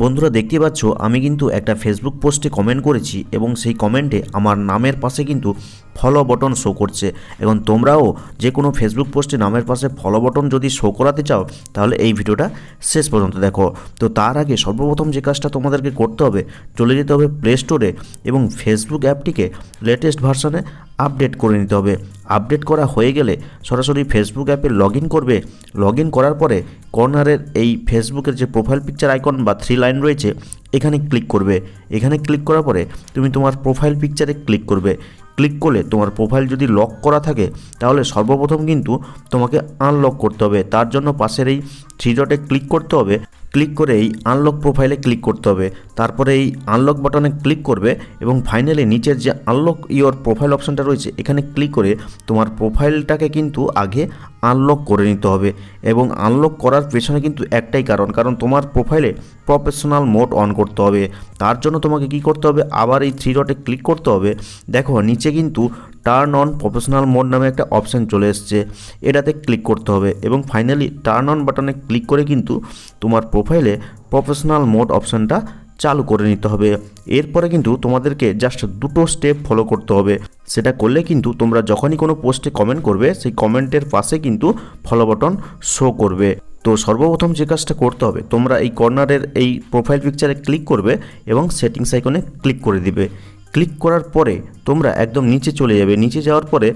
বন্ধুরা দেখতে পাচ্ছ, আমি কিন্তু একটা ফেসবুক পোস্টে কমেন্ট করেছি এবং সেই কমেন্টে আমার নামের পাশে কিন্তু ফলো বটন শো করছে। এবং তোমরাও যে কোনো ফেসবুক পোস্টে নামের পাশে ফলো বটন যদি শো করাতে চাও, তাহলে এই ভিডিওটা শেষ পর্যন্ত দেখো। তো তার আগে সর্বপ্রথম যে কাজটা তোমাদেরকে করতে হবে, চলে যেতে হবে প্লে স্টোরে এবং ফেসবুক অ্যাপটিকে লেটেস্ট ভার্সনে আপডেট করে নিতে হবে। আপডেট করা হয়ে গেলে সরাসরি ফেসবুক অ্যাপে লগ করবে। লগ করার পরে কর্নারের এই ফেসবুকের যে প্রোফাইল পিকচার আইকন বা থ্রি লাইন রয়েছে, এখানে ক্লিক করবে। এখানে ক্লিক করার পরে তুমি তোমার প্রোফাইল পিকচারে ক্লিক করবে। ক্লিক করলে তোমার প্রোফাইল যদি লক করা থাকে, তাহলে সর্বপ্রথম কিন্তু তোমাকে আনলক করতে হবে। তার জন্য পাশের এই থ্রি ডটে ক্লিক করতে হবে। ক্লিক করে এই আনলক প্রোফাইলে ক্লিক করতে হবে। তারপরে এই আনলক বাটনে ক্লিক করবে এবং ফাইনালি নিচের যে আনলক ইওর প্রোফাইল অপশানটা রয়েছে, এখানে ক্লিক করে তোমার প্রোফাইলটাকে কিন্তু আগে আনলক করে নিতে হবে। এবং আনলক করার পেছনে কিন্তু একটাই কারণ কারণ তোমার প্রোফাইলে প্রফেশনাল মোড অন করতে হবে। তার জন্য তোমাকে কি করতে হবে? আবার এই থ্রি ডটে ক্লিক করতে হবে। দেখো, নিচে কিন্তু টার্ন অন প্রফেশনাল মোড নামে একটা অপশান চলে এসছে। এটাতে ক্লিক করতে হবে এবং ফাইনালি টার্ন অন বাটনে ক্লিক করে কিন্তু তোমার প্রোফাইলে প্রফেশনাল মোড অপশানটা চালু করে নিতে হবে। এরপরে কিন্তু তোমাদেরকে জাস্ট দুটো স্টেপ ফলো করতে হবে। সেটা করলে কিন্তু তোমরা যখনই কোনো পোস্টে কমেন্ট করবে, সেই কমেন্টের পাশে কিন্তু ফলো বাটন শো করবে। তো সর্বপ্রথম যে কাজটা করতে হবে, তোমরা এই কর্নারের এই প্রোফাইল পিকচারে ক্লিক করবে এবং সেটিংস আইকনে ক্লিক করে দিবে। ক্লিক করার পরে তোমরা একদম নিচে চলে যাবে। নিচে যাওয়ার পরে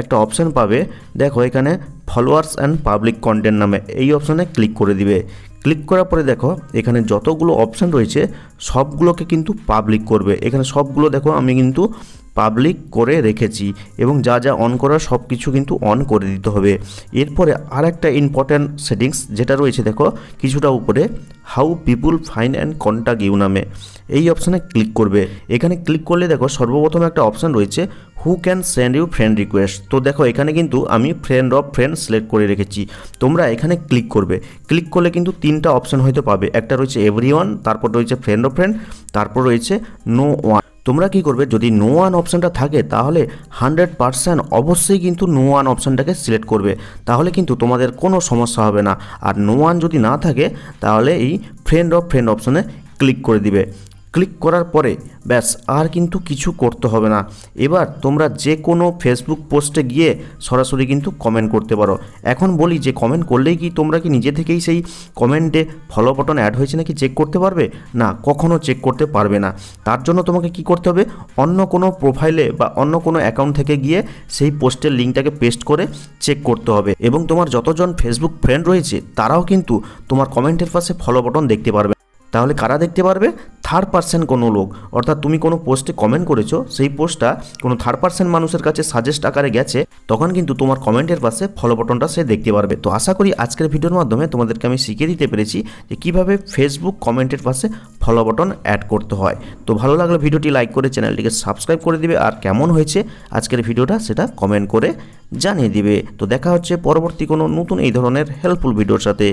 একটা অপশান পাবে। দেখো এখানে ফলোয়ার্স অ্যান্ড পাবলিক কন্টেন্ট নামে। এই অপশানে ক্লিক করে দিবে। ক্লিক করার পরে দেখো, এখানে যতগুলো অপশান রয়েছে, সবগুলোকে কিন্তু পাবলিক করবে। এখানে সবগুলো দেখো, আমি কিন্তু পাবলিক করে রেখেছি এবং যা যা অন করার সব কিছু কিন্তু অন করে দিতে হবে। এরপরে আর একটা ইম্পর্ট্যান্ট সেটিংস যেটা রয়েছে, দেখো, কিছুটা উপরে how people find and contact you নামে। এই অপশানে ক্লিক করবে। এখানে ক্লিক করলে দেখো, সর্বপ্রথম একটা অপশান রয়েছে who can send you friend request তো দেখো, এখানে কিন্তু আমি ফ্রেন্ড অফ ফ্রেন্ড সিলেক্ট করে রেখেছি। তোমরা এখানে ক্লিক করবে। ক্লিক করলে কিন্তু তিনটা অপশান হয়তো পাবে। একটা রয়েছে এভরি ওয়ান তারপর রয়েছে ফ্রেন্ড অফ ফ্রেন্ড তারপর রয়েছে নো ওয়ান তোমরা কি করবে, যদি নো ওয়ান অপশানটা থাকে, তাহলে হান্ড্রেড পারসেন্ট অবশ্যই কিন্তু নো ওয়ান অপশানটাকে সিলেক্ট করবে। তাহলে কিন্তু তোমাদের কোনো সমস্যা হবে না। আর নো ওয়ান যদি না থাকে, তাহলে এই ফ্রেন্ড অফ ফ্রেন্ড অপশানে ক্লিক করে দিবে। ক্লিক করার পরে ব্যাস, আর কিন্তু কিছু করতে হবে না। এবার তোমরা যে কোনো ফেসবুক পোস্টে গিয়ে সরাসরি কিন্তু কমেন্ট করতে পারো। এখন বলি যে কমেন্ট করলেই কি তোমরা কি নিজে থেকেই সেই কমেন্টে ফলো বাটন অ্যাড হয়েছে নাকি চেক করতে পারবে? না, কখনো চেক করতে পারবে না। তার জন্য তোমাকে কি করতে হবে? অন্য কোনো প্রোফাইলে বা অন্য কোনো অ্যাকাউন্ট থেকে গিয়ে সেই পোস্টের লিঙ্কটাকে পেস্ট করে চেক করতে হবে। এবং তোমার যতজন ফেসবুক ফ্রেন্ড রয়েছে, তারাও কিন্তু তোমার কমেন্টের পাশে ফলো বাটন দেখতে পারবে। তাহলে কারা দেখতে পারবে? থার্ড পার্সেন্ট কোনো লোক, অর্থাৎ তুমি কোনো পোস্টে কমেন্ট করেছ, সেই পোস্টটা কোনো থার্ড পার্সেন্ট মানুষের কাছে সাজেস্ট আকারে গেছে, তখন কিন্তু তোমার কমেন্টের পাশে ফলো বটনটা সে দেখতে পারবে। তো আশা করি আজকের ভিডিওর মাধ্যমে তোমাদেরকে আমি শিখিয়ে দিতে পেরেছি যে কীভাবে ফেসবুক কমেন্টের পাশে ফলো বটন অ্যাড করতে হয়। তো ভালো লাগলে ভিডিওটি লাইক করে চ্যানেলটিকে সাবস্ক্রাইব করে দিবে, আর কেমন হয়েছে আজকের ভিডিওটা সেটা কমেন্ট করে জানিয়ে দিবে। তো দেখা হচ্ছে পরবর্তী কোনো নতুন এই ধরনের হেল্পফুল ভিডিওর সাথে।